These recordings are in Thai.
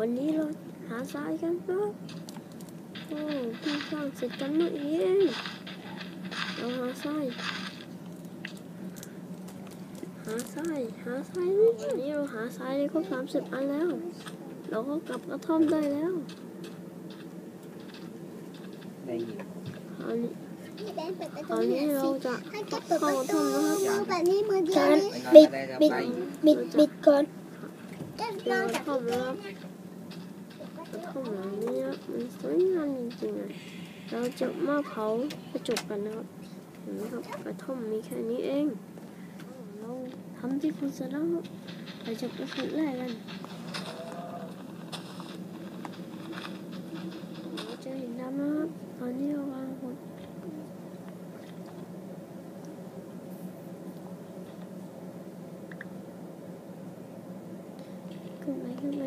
วันนี้เราหาทรายกันครับโอ้เพิ่งสร้างเสร็จกันเมื่อกี้เองเราหาทรายหาทรายหาทรายนี่วันนี้เราหาทรายได้ครบสามสิบอันแล้ว เราก็กลับกระท่อมได้แล้วได้ยินคราวนี้พี่แบงค์เปิดประคตูราวนี้หน่อยเราสิจะให้แกเปิดประตูแบบนี้มือเดียวไปนี่นอนบิดก็ได้ครับบิดไปบิดบิดบิดก่อนก็เจนออนกกัระบท่อมแล้ว กระท่อมหลังนี้ครับมันสวยงามจริงๆเลยเราจะมาเผากระจกกันนะครับเห็นไหมครับกระท่อมมีแค่นี้เอง เราทำที่คุณเสร็จแล้วครับเราจะไปขั้นแรกกันเราจะเห็นดำนะครับตอนนี้เราวางหมดขึ้นไปขึ้นไป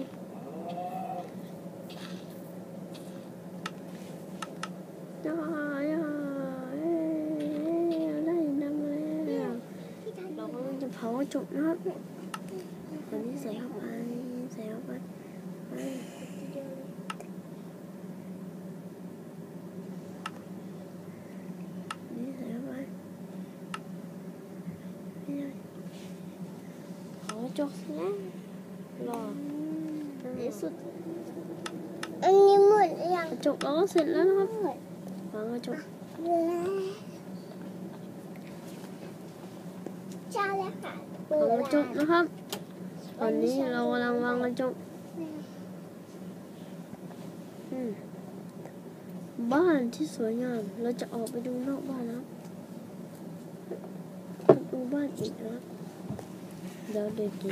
ย่าย่าเอ้ยได้เห็นดำแล้ว เรากำ ลังจะเผากระจกนะครับตอนนี้ใส่เข้าไปใราก็เสร็จแล้วนะครับวางกระจกใช่แล้วค่ะวางกระจกนะครับ ตอนนี้เรากำลังวางกระจกอืมบ้านที่สวยงาม เราจะออกไปดูนอกบ้านนะครับไปดูบ้านอีกนะครับเดี๋ยวเด็กดี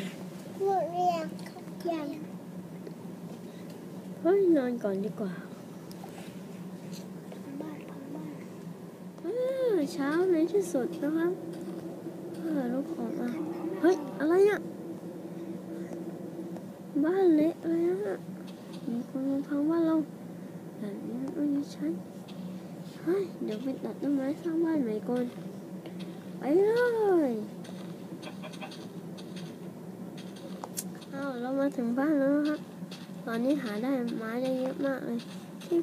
หมดหรือยังยังเฮ้ยนอนก่อนดีกว่าบ้านของบ้านอ้าเช้าในที่สุดนะครับ เออลุกออกมาเฮ้ย อะไรเนี่ยบ้านเละเลยอะมีคนมาพังบ้านเราแบบนี้ไม่ใช้เฮ้ย เดี๋ยวไปตัดต้นไม้สร้างบ้านใหม่ก่อน ไปเลยเอาเรามาถึงบ้านแล้วนะครับตอนนี้หาได้ไม้ได้เยอะมากเลย ที่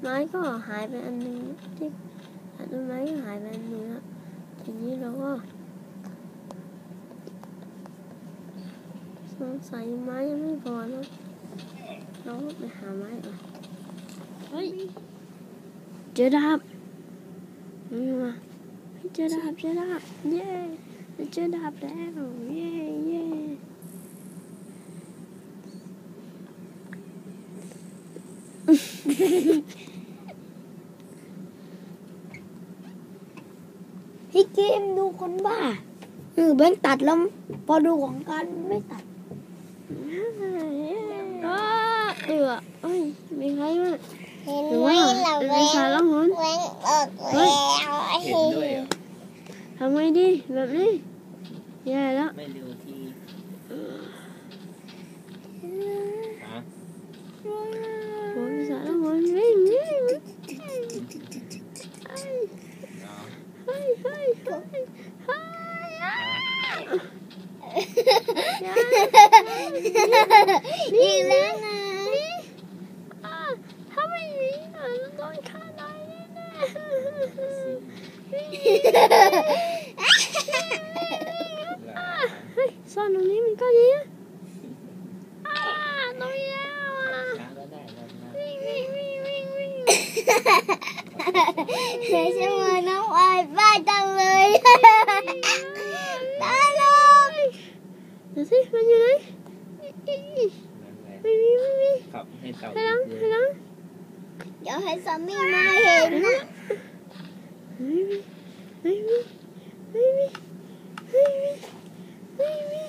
ไม้ก็หายไปอันหนึงที่ตัดต้นไม้ก็หายไปอันหนึงแล้วทีนี้เราก็ สงสัยไม้ยังไม่พอนะเราก็ไปหาไม้ก่อนเฮ้ย เจอดาบนี่มาเฮ้ยเจอดาบเจอดาบเย้เจอดาบแล้วเย้เย้พี่เกมดูคนบ้าเออแบงค์ตัดแล้ว พอดูของกันไม่ตัด ก็เอือเอ้ยมีใครมาเห็นหรือไหมว่าเราเป็ นแหวสายงล่องหนแหวงออกแล้วเห็นด้วยเหรอทำ ไงดีแบบนี้แย่มีไม่หนีอะเราโดนฆ่าตายแน่ๆอ่าเฮ้ยซ่องนี้มันก็ดีนะอ่าตรงนี้แล้วอะช้าก็ได้รอบหน้าวิ่งวิ่งวิ่งวิ่งวิ่งเสียชื่อน้องอายบ้าจังเดี๋ยวสิมันอยู่ไหนนั่นแหละไม่มีไม่มีขับให้เต่าให้หลังให้หลังเดี๋ยวให้สามีมาเห็นนะไม่มีไม่มีไม่มีไม่มีไม่มี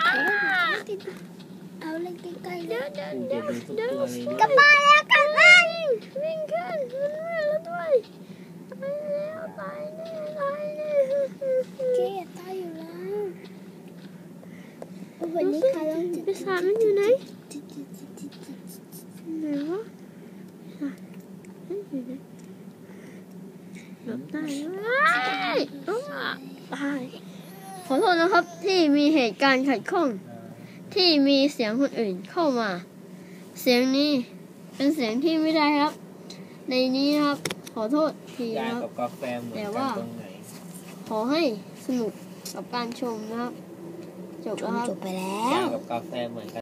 อ่าเอาเลยใกล้ๆเลเดี๋ยวเดี๋ยวเดี๋ยวกลับบ้าแล้วกลับบ้านวิ่งขึ้นมันไม่แล้วด้วย ผลนี้ค่ะต้องจิตภาษามันอยู่ไหนไหนวะมันอยู่ไหนหลบได้ตายขอโทษนะครับที่มีเหตุการณ์ขัดข้อง ที่มีเสียงคนอื่นเข้ามา เสียงนี้เป็นเสียงที่ไม่ได้ครับ ในนี้ครับ ขอโทษทีครับแต่ว่า ขอให้สนุกกับการชมนะครับ จบชแล้วจบไปแล้วกับกาแฟเหมือนกัน